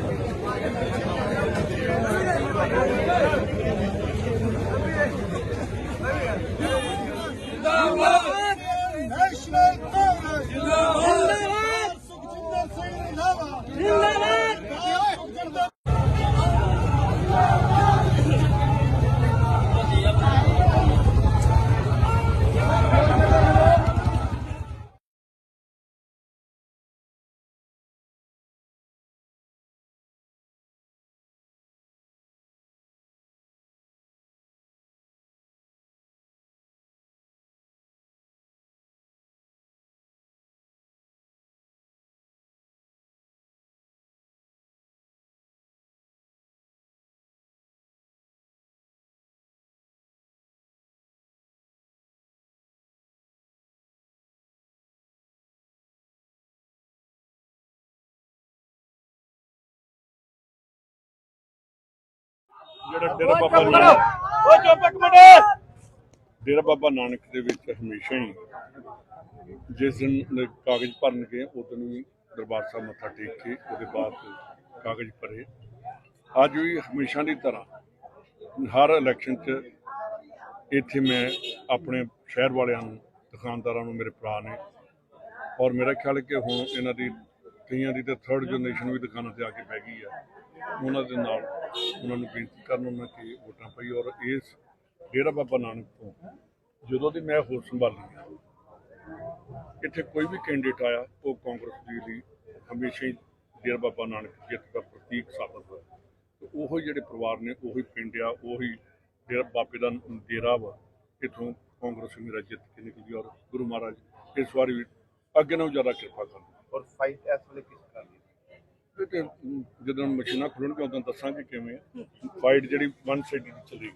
National Congress ਜਿੰਦਾਬਾਦ ਜਿਹੜਾ ਡੇਰਾ ਬਾਬਾ ਨਾਨਕ ਓ ਚੁੱਪ ਇੱਕ ਮਿੰਟ! ਡੇਰਾ ਬਾਬਾ ਨਾਨਕ ਦੇ ਵਿੱਚ ਹਮੇਸ਼ਾ ਹੀ ਜਿਸ ਦਿਨ ਕਾਗਜ਼ ਭਰਨ ਗਏ ਉਦੋਂ ਵੀ ਦਰਬਾਰ ਸਾਹਿਬ ਮੱਥਾ ਟੇਕ ਕੇ ਉਹਦੇ ਬਾਅਦ ਕਾਗਜ਼ ਭਰੇ। ਅੱਜ ਵੀ ਹਮੇਸ਼ਾ ਦੀ ਤਰ੍ਹਾਂ ਹਰ ਇਲੈਕਸ਼ਨ 'ਚ ਇੱਥੇ ਮੈਂ ਆਪਣੇ ਸ਼ਹਿਰ ਵਾਲਿਆਂ ਨੂੰ ਦੁਕਾਨਦਾਰਾਂ ਨੂੰ ਮੇਰੇ ਭਰਾ ਨੇ ਔਰ ਮੇਰਾ ਖਿਆਲ ਹੈ ਕਿ ਹੁਣ ਇਹਨਾਂ ਦੀ ਕਈਆਂ ਦੀ ਤਾਂ ਥਰਡ ਜਨਰੇਸ਼ਨ ਵੀ ਦੁਕਾਨਾਂ ਤੇ ਆ ਕੇ ਬਹਿ ਗਈ ਆ। ਉਹਨਾਂ ਦੇ ਨਾਲ ਉਹਨਾਂ ਨੂੰ ਬੇਨਤੀ ਕਰਨ ਉਹਨਾਂ ਕਿ ਵੋਟਾਂ ਪਈ ਔਰ ਇਸ ਡੇਰਾ ਬਾਬਾ ਨਾਨਕ ਤੋਂ ਜਦੋਂ ਦੀ ਮੈਂ ਹੋਰ ਸੰਭਾਲੀ ਹੈ ਇੱਥੇ ਕੋਈ ਵੀ ਕੈਂਡੀਡੇਟ ਆਇਆ, ਉਹ ਕਾਂਗਰਸ ਦੇ ਲਈ ਹਮੇਸ਼ਾ ਹੀ ਡੇਰਾ ਬਾਬਾ ਨਾਨਕ ਜਿੱਤ ਦਾ ਪ੍ਰਤੀਕ ਸਾਬਤ ਹੋਇਆ। ਉਹ ਉਹੀ ਜਿਹੜੇ ਪਰਿਵਾਰ ਨੇ, ਉਹੀ ਪਿੰਡ ਆ, ਉਹੀ ਡੇਰਾ ਬਾਬੇ ਦਾ ਡੇਰਾ ਵਾ, ਇੱਥੋਂ ਕਾਂਗਰਸ ਮੇਰਾ ਜਿੱਤ ਕੇ ਨਿਕਲੀ ਔਰ ਗੁਰੂ ਮਹਾਰਾਜ ਇਸ ਵਾਰੀ ਵੀ ਅੱਗੇ ਨਾਲੋਂ ਜ਼ਿਆਦਾ ਕਿਰਪਾ ਕਰਨ ਔਰ ਫਾਈਟ ਇਸ ਵੇਲੇ ਕਿਸ ਤਰ੍ਹਾਂ ਦੀ ਹੈ? ਜਦੋਂ ਮਸ਼ੀਨਾਂ ਖੁੱਲਣਗੀਆਂ ਉਦੋਂ ਦੱਸਾਂਗੇ ਕਿਵੇਂ ਆ ਫਾਈਟ ਜਿਹੜੀ ਵਨ ਸਾਈਡਡ ਚੱਲੇਗੀ